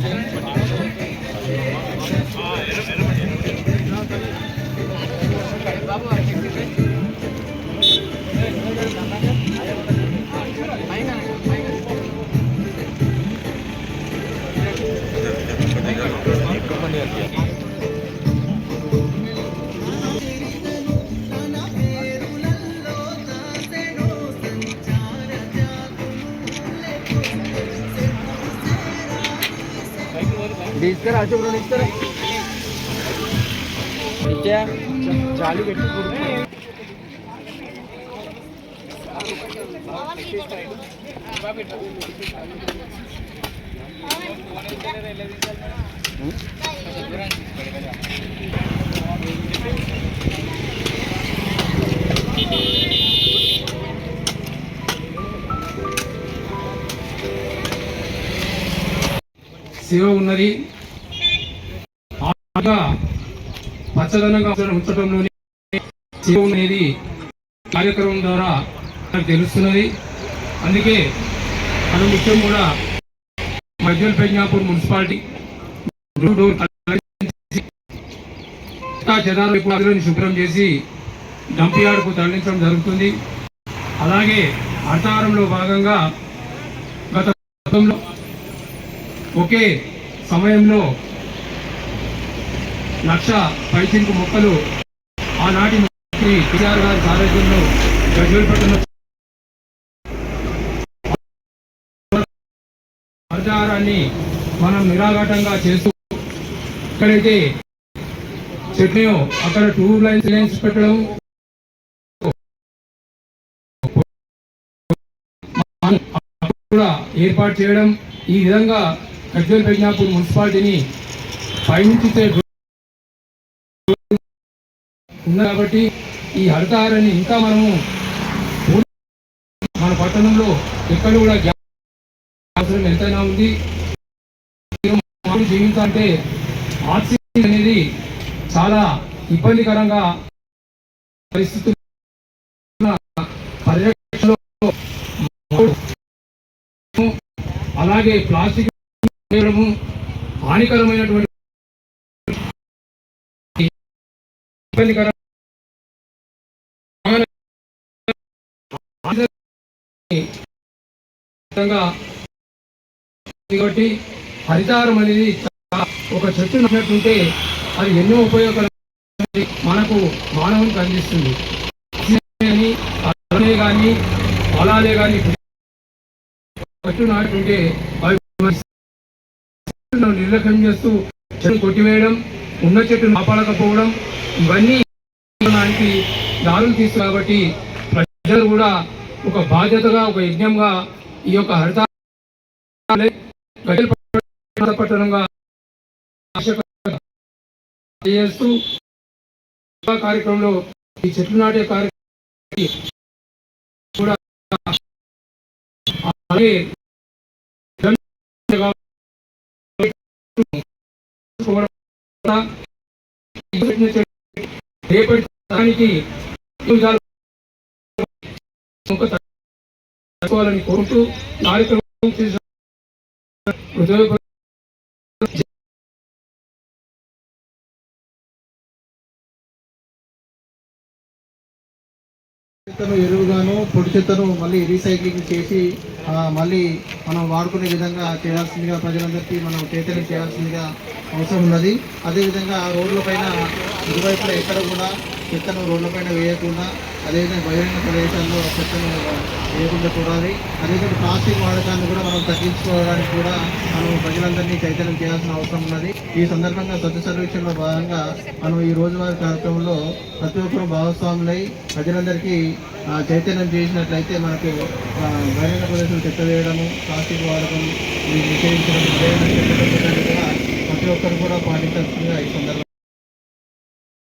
Thank you. తీసుకురా అచ్చు bro తీసుకురా. ఇచ్చా జాలి పెట్టి కొడుకు. శివ ఉన్నది. పచ్చదనంగా ఉంచడంలోని శివ అనేది కార్యక్రమం ద్వారా మనకు తెలుస్తున్నది. అందుకే మనం ముఖ్యం కూడా మధ్యల్ ప్రజ్ఞాపూర్ మున్సిపాలిటీ డోర్ డోర్ శుభ్రం చేసి డంప్ యార్డ్కు తరలించడం జరుగుతుంది. అలాగే అర్థారంలో భాగంగా గత గతంలో ఒకే సమయంలో లక్ష పైచింపు మొక్కలు ఆనాటి మంత్రి కేసీఆర్ గారి సారథ్యంలో గజ్వేల్పట్నంలో ప్రచారాన్ని మనం నిరాఘాటంగా చేస్తూ ఎక్కడైతే చెట్లను అక్కడ టూ లైన్స్ లైన్స్ పెట్టడం కూడా ఏర్పాటు చేయడం ఈ విధంగా గజ్వేల్ ప్రజ్ఞాపూర్ మున్సిపాలిటీని పైనుంచి ఉంది కాబట్టి ఈ హరితహారాన్ని ఇంకా మనము మన పట్టణంలో ఎక్కడ కూడా అవసరం ఎంతైనా ఉంది. మానవుడు ఆక్సిజన్ అనేది చాలా ఇబ్బందికరంగా పరిస్థితులు అలాగే ప్లాస్టిక్ హానికరమైనటువంటి ఇబ్బందికర కాబట్టి హరితారం అనేది ఒక చెట్టు నచ్చినట్టుంటే అది ఎన్నో ఉపయోగకరం మనకు మానవునికి అందిస్తుంది. కానీ కానీ పొలాలే కానీ చెట్టు నాటుంటే అవి నిర్లక్ష్యం చేస్తూ చెట్టు కొట్టివేయడం ఉన్న చెట్టును కాపాడకపోవడం ఇవన్నీ దారులు తీసు కాబట్టి ప్రజలు కూడా ఒక బాధ్యతగా ఒక యజ్ఞంగా ఈ యొక్క హరిత పట్టణంగా చేస్తూ కార్యక్రమంలో ఈ చెట్లు నాటే కార్యక్రమం కూడా అలాగే రేపటి తరానికి కోరుతూ కార్యక్రమం హృదయపూర్వక చెత్తను ఎరువుగాను పొడి చెత్తను మళ్ళీ రీసైక్లింగ్ చేసి మళ్ళీ మనం వాడుకునే విధంగా చేయాల్సిందిగా ప్రజలందరికీ మనం చైతన్యం చేయాల్సిందిగా అవసరం ఉన్నది. అదేవిధంగా రోడ్లపైన ఇరువైపులా ఎక్కడ కూడా చెత్తను రోడ్లపైన వేయకుండా అదేవిధంగా బహిరంగ ప్రదేశాల్లో చెత్తను వేయకుండా చూడాలి. అదేవిధంగా ప్లాస్టిక్ వాడకాన్ని కూడా మనం తగ్గించుకోవడానికి కూడా మనం ప్రజలందరినీ చైతన్యం చేయాల్సిన అవసరం ఉన్నది. ఈ సందర్భంగా స్వచ్ఛ సర్వేక్షణలో భాగంగా మనం ఈ రోజువారీ కార్యక్రమంలో ప్రతి ఒక్కరూ భాగస్వాములై ప్రజలందరికీ చైతన్యం చేసినట్లయితే మనకు బహిరంగ ప్రదేశం చెత్త వేయడము ప్లాస్టిక్ వాడకం ఇది నిషేధించడం అదేవిధంగా చెత్త కూడా ప్రతి ఒక్కరు కూడా పాటించాల్సిందిగా ఈ సందర్భంగా